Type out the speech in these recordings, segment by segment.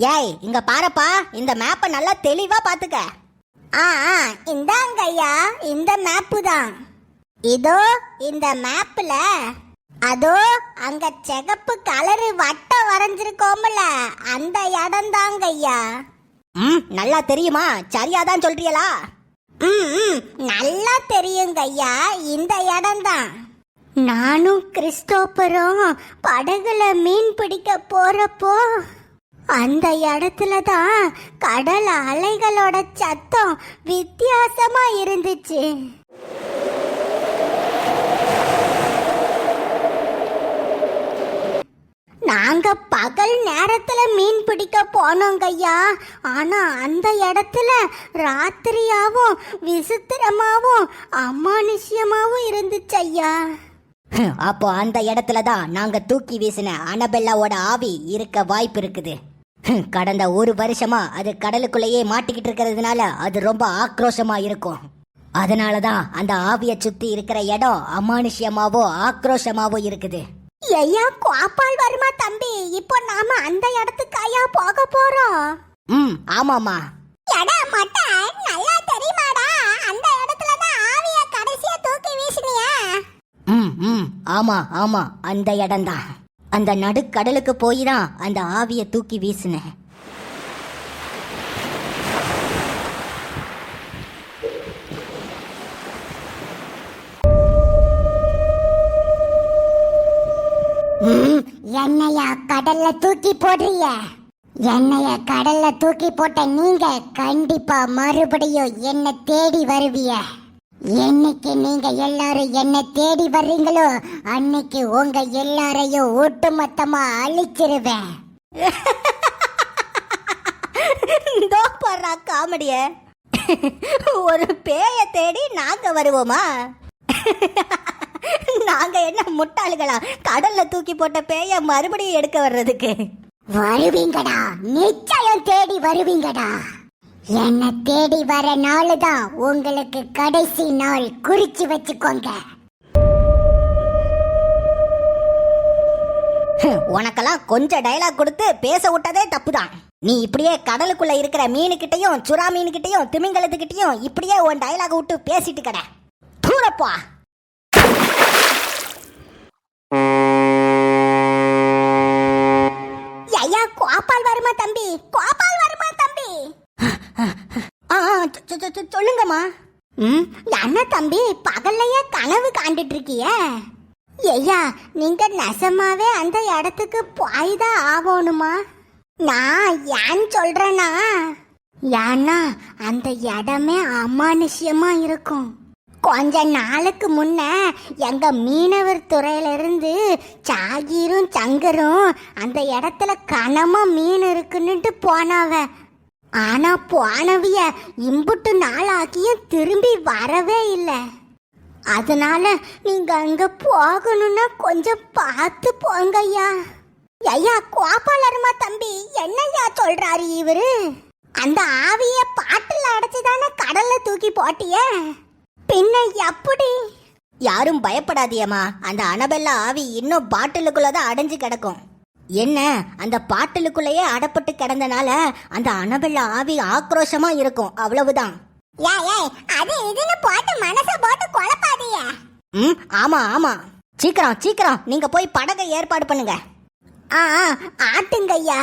ஏய் இங்க பாருப்பா இந்த மேப்பை நல்லா தெளிவா பாத்துக்க. ஆ ஆ இந்தாங்க ஐயா இந்த மேப்பு தான். இதோ இந்த மேப்ல அதோ அங்க சிகப்பு கலரு வட்டம் வரைஞ்சிருக்கோம்ல அந்த இடம் ஐயா. ம் நல்லா தெரியுமா? சரியா தான் சொல்றியலா ம் ம், நல்லா தெரியுங்க ஐயா இந்த இடம் தான். நானும் கிறிஸ்டோபரும் படகுல மீன் பிடிக்க போறப்போ அந்த இடத்துல தான் கடல் அலைகளோட சத்தம் வித்தியாசமா இருந்துச்சு. நாங்க பகல் நேரத்துல மீன் பிடிக்க போனோங்க ஐயா. ஆனா அந்த இடத்துல ராத்திரியாவும் விசித்திரமாவும் அமானுஷ்யமாவும் இருந்துச்சு ஐயா. அப்போ அந்த இடத்துல தான் நாங்க தூக்கி வீசின அனபெல்லாவோட ஆவி இருக்க வாய்ப்பு இருக்குது. கடந்த ஒரு வருஷமா அது கடலுக்குள்ளேயே மாட்டிக்கிட்டு இருக்கிறதுனால அது ரொம்ப ஆக்ரோஷமா இருக்கும். அதனால தான் அந்த ஆவிய சுத்தி இருக்கிற இடம் அமானுஷ்யமாவோ ஆக்ரோஷமாவோ இருக்குது. ஐயா கோபால் வருமா தம்பி இப்போ நாம அந்த இடத்துக்கு ஐயா போக போறோம். ம் ஆமாமா எடா மட்ட நல்லா தெரியுமாடா? அந்த இடத்துல தான் ஆவிய கடைசியா தூக்கி வீசினியா. ம் ம் ஆமா ஆமா அந்த இடம்தான். அந்த நடுக்கடலுக்கு போய் தான் அந்த ஆவியை தூக்கி வீசினேன். என்னையா கடல்ல தூக்கி போடுறிய? என்னைய கடல்ல தூக்கி போட்ட நீங்க கண்டிப்பா மறுபடியும் என்ன தேடி வருவிய? என்னைக்கு நீங்க எல்லாரும் என்ன தேடி வர்றீங்களோ அன்னைக்கு உங்க எல்லாரையும் ஒட்டுமொத்தமா அழிச்சிருவேன். இதோ பாடுறா காமெடிய. ஒரு பேய தேடி நாங்க வருவோமா? நாங்க என்ன முட்டாளுகளா? கடல்ல தூக்கி போட்ட பேய மறுபடியும் எடுக்க வர்றதுக்கு. வருவீங்கடா. நிச்சயம் தேடி வருவீங்கடா. என்ன தேடி வர நாள் தான் உங்களுக்கு கடைசி நாள். குறிச்சு வச்சுக்கோங்க. உனக்கெல்லாம் கொஞ்சம் டைலாக் கொடுத்து பேச விட்டதே தப்புதான். நீ இப்படியே கடலுக்குள்ள இருக்கிற மீனுக்கிட்டையும் சுறா மீனுக்கிட்டையும் திமிங்கலத்துக்கிட்டையும் இப்படியே உன் டைலாக் விட்டு பேசிட்டு கடை. தூரப்பா. ஐயா கோபால் வருமா தம்பி? கோபால் வருமா தம்பி ஆ ஆ, சொ- சொ- சொ- சொ- சொல்லுங்கம்மா. ம்? என்ன தம்பி பகல்லையே கனவு காண்டுட்டு இருக்கிய? ஐயா நீங்க நெசமாவே அந்த இடத்துக்கு போய் தான் ஆகணுமா? நான் ஏன் சொல்றேன்னா ஏன்னா அந்த இடமே அமானுஷ்யமா இருக்கும். கொஞ்ச நாளுக்கு முன்ன எங்க மீனவர் துறையில இருந்து சாகீரும் சங்கரும் அந்த இடத்துல கனமா மீன் இருக்குன்னுட்டு போனாவ. ஆனா போனவிய இம்புட்டு நாளாக்கியும் திரும்பி வரவே இல்லை. அதனால நீங்க அங்க போகணும்னா கொஞ்சம் பார்த்து போங்க ஐயா. ஐயா கோபாலருமா தம்பி என்னய்யா சொல்றாரு இவரு? அந்த ஆவிய பாட்டில் அடைச்சுதானே கடல்ல தூக்கி போட்டிய? பின்ன எப்படி? யாரும் பயப்படாதியம்மா. அந்த அனபெல்லா ஆவி இன்னும் பாட்டிலுக்குள்ளதான் அடைஞ்சு கிடக்கும். என்ன அந்த பாட்டிலுக்குள்ளேயே அடப்பட்டு கிடந்தனால அந்த அனபெல்லா ஆவி ஆக்ரோஷமா இருக்கும் அவ்வளவுதான். அது இதுன்னு போட்டு மனச போட்டு குழப்பாதீங்க. ம் ஆமா ஆமா. சீக்கிரம் சீக்கிரம் நீங்க போய் படகை ஏற்பாடு பண்ணுங்க. ஆ ஆட்டுங்க ஐயா.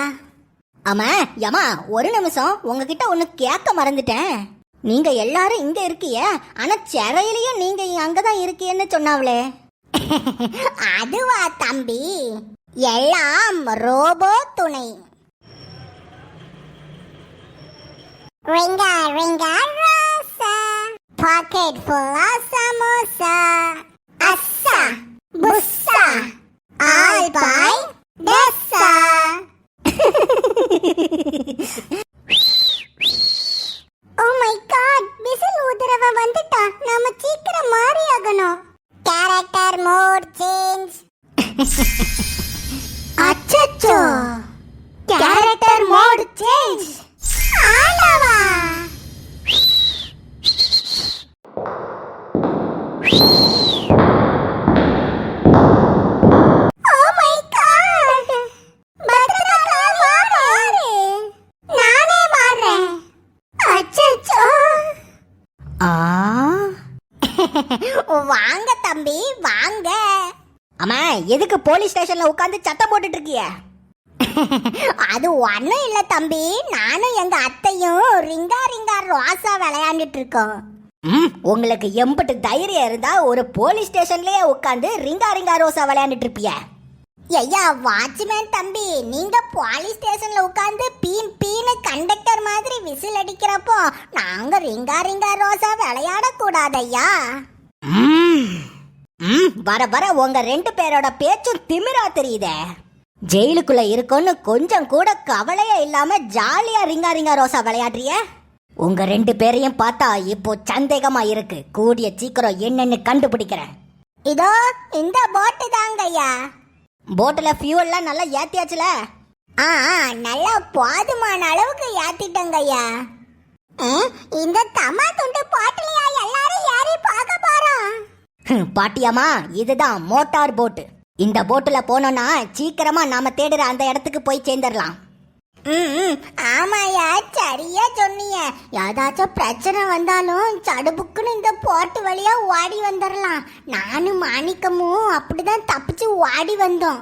ஆமா யமா ஒரு நிமிஷம் உங்ககிட்ட ஒன்னு கேட்க மறந்துட்டேன். நீங்க எல்லாரும் இங்க இருக்கிய ஆனா சிறையிலயும் நீங்க அங்கதான் இருக்கீன்னு சொன்னாவளே. அதுவா தம்பி. எல்லாம் ரோபோ துணை. ரிங்கா ரிங்கா ரோசா. பாக்கெட் ஃபுல்லா சமோசா அஸ்ஸா புஸ்ஸா ஆல் பாய் டெஸ்ஸா ஓ மை காட் விசில் உதிரவ வந்துட்டா. நாம சீக்கிரம் மாறி ஆகணும் கேரக்டர் மோட் சேஞ்ச் அச்சச்சோ. கேரக்டர் மோட் சேஞ்ச் ஆண்டவா வாங்க தம்பி வா. அம்மா எதுக்கு போலீஸ் ஸ்டேஷன்ல உட்காந்து சத்தம் போட்டுட்டு இருக்கிய? அது ஒன்றும் இல்லை தம்பி. நானும் எங்க அத்தையும் ரிங்கா ரிங்கா ரோசா விளையாண்டுட்டு இருக்கோம். ம். உங்களுக்கு எம்பட்டு தைரியம் இருந்தா ஒரு போலீஸ் ஸ்டேஷன்லயே உட்காந்து ரிங்கா ரிங்கா ரோசா விளையாண்டுட்டு இருப்பிய. ஐயா வாட்ச்மேன் தம்பி நீங்க போலீஸ் ஸ்டேஷன்ல உட்காந்து பீன் பீனு கண்டக்டர் மாதிரி விசில் அடிக்கிறப்போ நாங்க ரிங்கா ரிங்கா ரோசா விளையாட ம் வர வர உங்க ரெண்டு பேரோட பேச்சும் திமிரா தெரியுதே. ஜெயிலுக்குள்ள இருக்கோன்னு கொஞ்சம் கூட கவலையே இல்லாம ஜாலியா ரிங்கா ரிங்கா ரோசா விளையாடுறிய? உங்க ரெண்டு பேரையும் பார்த்தா இப்போ சந்தேகமா இருக்கு. கூடிய சீக்கிரம் என்னன்னு கண்டுபிடிக்கிறேன். இதோ இந்த போட்டு தாங்க ஐயா. போட்டுல ஃபியூல்லாம் நல்லா ஏத்தியாச்சுல? ஆ ஆ, நல்லா போதுமான அளவுக்கு ஏத்திட்டங்கய்யா இந்த தமா துண்டு போட்டுலயா எல்லாரும் ஏறி பார்க்க போறோம் பாட்டியாமா இதுதான் மோட்டார் போட்டு. இந்த போட்டுல போனோம்னா சீக்கிரமா நாம தேடுற அந்த இடத்துக்கு போய் சேர்ந்துடலாம். ம் ஆமாயா சரியா சொன்னீங்க. ஏதாச்சும் பிரச்சனை வந்தாலும் சடுபுக்குன்னு இந்த போட்டு வழியா ஓடி வந்துடலாம். நானும் மாணிக்கமும் அப்படிதான் தப்பிச்சு ஓடி வந்தோம்.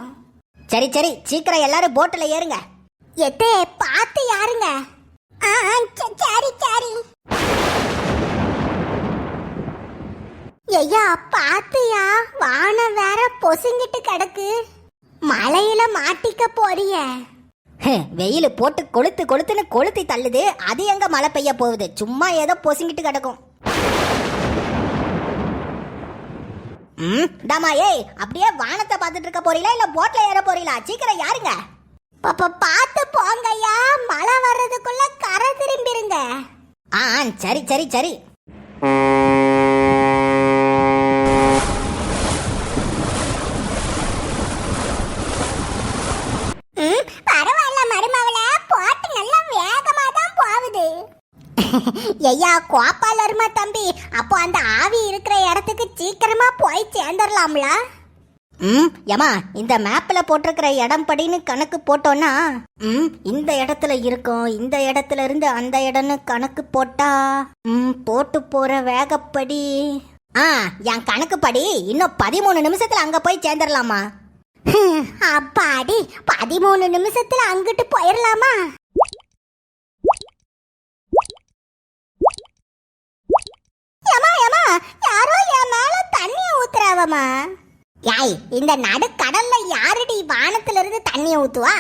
சரி சரி சீக்கிரம் எல்லாரும் போட்டுல ஏறுங்க. எத்தே பார்த்து யாருங்க? ஆ சரி சரி. ஐயா பாத்தியா? வானம் வேற பொசுங்கிட்டு கிடக்கு. மழையில மாட்டிக்க போறிய. வெயில் போட்டு கொளுத்து கொளுத்துன்னு கொளுத்தி தள்ளுது. அது எங்க மழை பெய்ய போகுது? சும்மா ஏதோ பொசுங்கிட்டு கிடக்கும். ம் டாமா ஏய் அப்படியே வானத்தை பார்த்துட்டு இருக்க போறீங்களா? இல்ல போட்ல ஏற போறீங்களா? சீக்கிரம் யாருங்க? பாப்பா பார்த்து போங்கய்யா மழை வர்றதுக்குள்ள கரை திரும்பிருங்க. ஆ, சரி சரி சரி ம், பரவாயில்ல மருமவள போட்டு நல்லா வேகமா தான் போகுது ஐயா கோப்பால் வருமா தம்பி. அப்போ அந்த ஆவி இருக்கிற இடத்துக்கு சீக்கிரமா போய் சேர்ந்துடலாம்ல ம் ஏமா இந்த மேப்ல போட்டிருக்கிற இடம் படின்னு கணக்கு போட்டோன்னா ம் இந்த இடத்துல இருக்கும் இந்த இடத்துல இருந்து அந்த இடம்னு கணக்கு போட்டா ம் போட்டு போற வேகப்படி. ஆ என் கணக்குப்படி இன்னும் பதிமூணு நிமிஷத்துல அங்க போய் சேர்ந்துடலாமா அப்பாடி பதிமூணு நிமிஷத்துல அங்கிட்டு போயிடலாமா ஏமா ஏமா யாரோ என் மேல தண்ணிய ஊத்துறாவமா யாய் இந்த நடுக்கடல்ல யாருடி வானத்துல இருந்து தண்ணிய ஊத்துவா?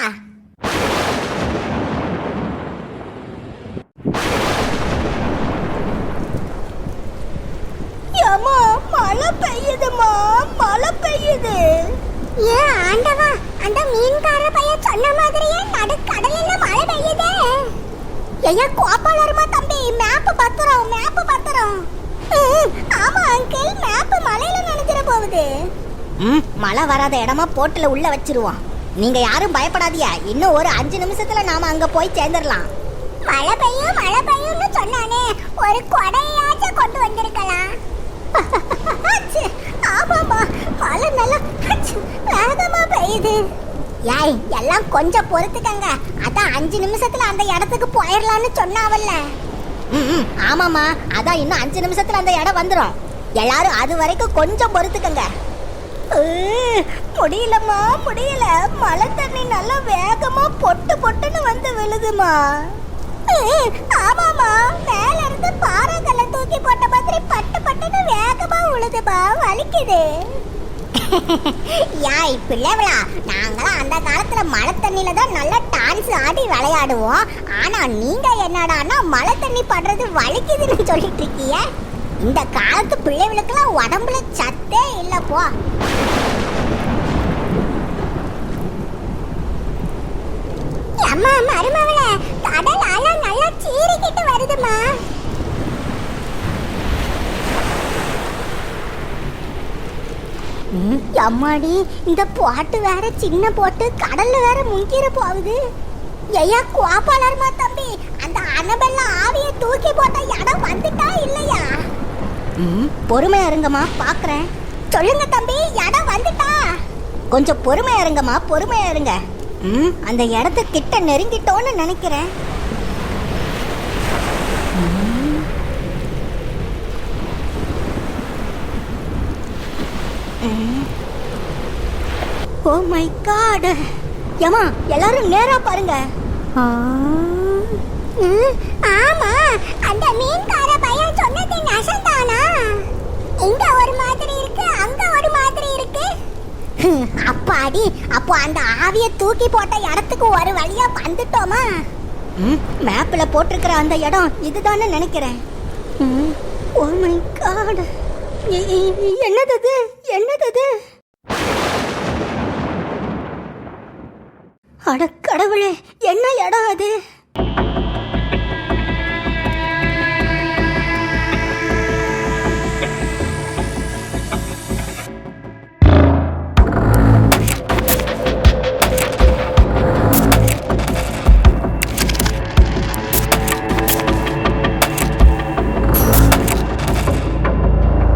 ஏமா மழை பெய்யுதுமா மழை பெய்யுது. ஏ ஆண்டவா அந்த மீன்கார பையன் சொன்ன மாதிரியே நடுக்கடல்ல மழை பெய்யுதே. ஐயா கோபாலருமா தம்பி மேப்பு பத்துறோம் மேப்பு பத்திரம். ஆமா அங்கிள் மேப் மலையில நனைஞ்சிட போகுது. ம்? மழை வராத இடமா போட்டுல உள்ள வச்சிருவோம் நீங்க யாரும் பயப்படாதீங்க. இன்னும் ஒரு அஞ்சு நிமிஷத்துல நாம அங்க போய் சேர்ந்துடலாம். மழை பெய்யும் மழை பெய்யும்னு சொன்னானே. ஒரு கொடையாச்சும் கொண்டு வந்திருக்கலாம். ஆமாமா மழை நல்லா அச்சு, வேகமா பெய்யுது. யாய் எல்லாம் கொஞ்சம் பொறுத்துக்கங்க. அதான் அஞ்சு நிமிஷத்துல அந்த இடத்துக்கு போயிடலாம்னு சொன்னாவல்ல. ம் ஆமாமா அதான் இன்னும் அஞ்சு நிமிஷத்துல அந்த இடம் வந்துடும் எல்லாரும் அது வரைக்கும் கொஞ்சம் பொறுத்துக்கங்க. முடியலம்மா முடியல. மழை தண்ணி நல்லா வேகமா பொட்டு பொட்டுன்னு வந்து விழுதுமா. ஆமாமா மேல இருந்து பாறைகளை தூக்கி போட்ட மாதிரி பட்டு பட்டுன்னு வேகமா விழுதுமா வலிக்குது. யா பிள்ளைவளா நாங்களாம் அந்த காலத்துல மழை தண்ணியில தான் நல்லா டான்ஸ் ஆடி விளையாடுவோம். ஆனா நீங்க என்னடான்னா மழை தண்ணி படுறது வலிக்குதுன்னு சொல்லிட்டு இருக்கீங்க. இந்த காலத்து பிள்ளைகளுக்கெல்லாம் உடம்புல சத்தே இல்ல போ. அம்மா மருமவளே கடல் அலை நல்லா சீறிக்கிட்டு வருதுமா அம்மாடி இந்த போட்டு வேற சின்ன போட்டு கடல்ல வேற முங்கிற போகுது. ஐயா கோபாலர்மா தம்பி அந்த அனபெல்ல ஆவிய தூக்கி போட்ட இடம் வந்துட்டா இல்லையா? ம்? பொறுமையா இருங்கம்மா பாக்குறேன். சொல்லுங்க தம்பி இடம் வந்துட்டா? கொஞ்சம் பொறுமையா இருங்கம்மா பொறுமையா இருங்க. ம்? அந்த இடத்து கிட்ட நெருங்கிட்டோன்னு நினைக்கிறேன் ம். ஓ மை காட் ஏமா எல்லாரும் நேரா பாருங்க. ஆமா அந்த மீன்கார பையன் சொன்னது நசந்தானா? இங்க ஒரு மாதிரி இருக்கு அங்க ஒரு மாதிரி இருக்கு. அப்பாடி அப்போ அந்த ஆவிய தூக்கி போட்ட இடத்துக்கு ஒரு வழியா வந்துட்டோமா? மேப்ல போட்டிருக்கிற அந்த இடம் இதுதானே நினைக்கிறேன். ஓ மை காட் என்னது? என்னது அட கடவுளே என்ன இடம் அது?